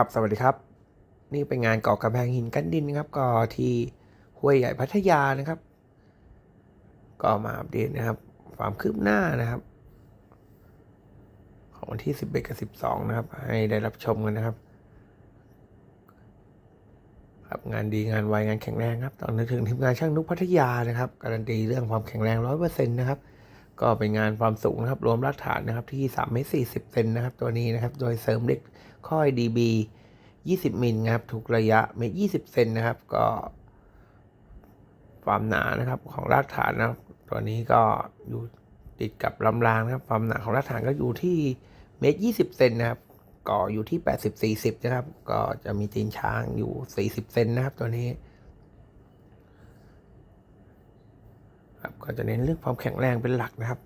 ครับสวัสดีครับ นี่เป็นงานก่อกำแพงหินกันดินครับก่อที่ห้วยใหญ่พัทยานะครับ ก็มาอัปเดตนะครับความคืบหน้านะครับ ของวันที่11กับ12นะครับ ให้ได้รับชมกันนะครับ ครับงานดีงานไวงานแข็งแรงครับตอนนึกถึงทีมงานช่างนุกพัทยานะครับ การันตีเรื่องความแข็งแรงร้อยเปอร์เซ็นต์นะครับ ก็เป็นงานความสูงนะครับ รวมรากฐานนะครับที่3เมตร40เซนนะครับ ตัวนี้นะครับ โดยเสริมเหล็กข้อย DB 20มิลนะครับทุกระยะเมตร20เซนนะครับ ก็ความหนานะครับของรากฐานนะครับ ตัวนี้ก็อยู่ติดกับลำรางนะครับ ความหนาของรากฐานก็อยู่ที่เมตร20เซนนะครับก่ออยู่ที่ 80 40 นะครับ ก็จะมีตีนช้างอยู่ 40 เซนนะครับ ตัวนี้ ครับ ก็จะเน้นเรื่องความแข็งแรงเป็นหลักนะครับ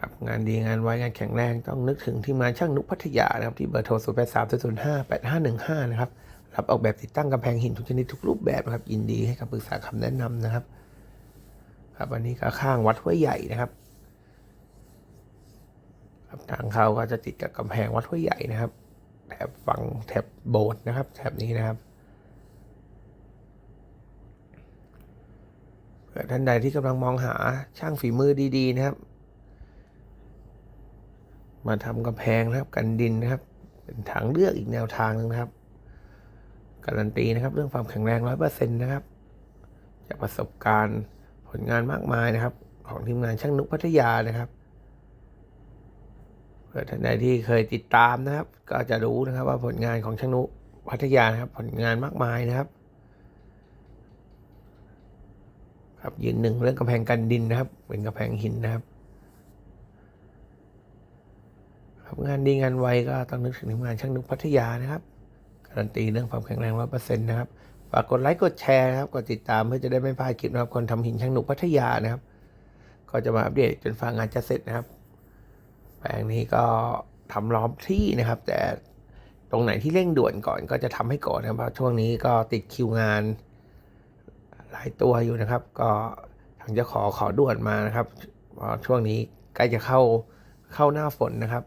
ครับงานดีงานไวงานแข็งแรงต้องนึกถึงที่มงานช่างนุกพัทยานะครับที่เบอร์โทร 0 8 3 0 5 8 5 1 5 นะครับ รับออกแบบติดตั้งกำแพงหินทุกชนิดทุกรูปแบบนะครับ ยินดีให้คำปรึกษาคำแนะนำนะครับ ครับวันนี้ก็ข้างวัดห้วยใหญ่นะครับ ครับทางเขาก็จะติดกับกำแพงวัดห้วยใหญ่นะครับ แถบฝั่งแถบโบสถ์นะครับ แถบนี้นะครับ เผื่อ ท่านใดที่กำลังมองหาช่างฝีมือดีๆนะครับ มาทำกำแพงนะครับ กันดินนะครับ เป็นทางเลือกอีกแนวทางหนึงนะครับ การันตีนะครับ เรื่องความแข็งแรงร้อยเปอร์เซ็นต์นะครับ จากประสบการณ์ผลงานมากมายนะครับ ของทีมงานช่างนุกพัทยานะครับเผื่อท่านใดที่เคยติดตามนะครับ ก็จะรู้นะครับว่าผลงานของช่างนุพัทยานะครับ ผลงานมากมายนะครับ ครับยืนหนึ่งเรื่องกำแพงกันดินนะครับ เป็นกำแพงหินนะครับครับงานดีงานไวก็ต้องนึกถึงทีมงานช่างนุกพัทยานะครับการันตีเรื่องความแข็งแรงร้อยเปอร์เซ็นต์นะครับฝากกดไลค์กดแชร์นะครับกดติดตามเพื่อจะได้ไม่พลาดคลิปนะครับคนทำหินช่างหนุกพัทยานะครับ ก็จะมาอัปเดตจนฟางงานจะเสร็จนะครับ แปลงนี้ก็ทำล้อมที่นะครับ แต่ตรงไหนที่เร่งด่วนก่อนก็จะทำให้ก่อนนะครับเพราะช่วงนี้ก็ติดคิวงานายตัวอยู่นะครับ ก็ทางจะขอขอด่วนมานะครับเพราะช่วงนี้ใกล้จะเข้าเข้าหน้าฝนนะครับ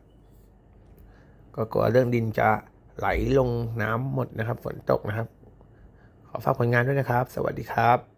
ก็กลัวเรื่องดินจะไหลลงน้ำหมดนะครับ ฝนตกนะครับ ขอฝากผลงานด้วยนะครับ สวัสดีครับ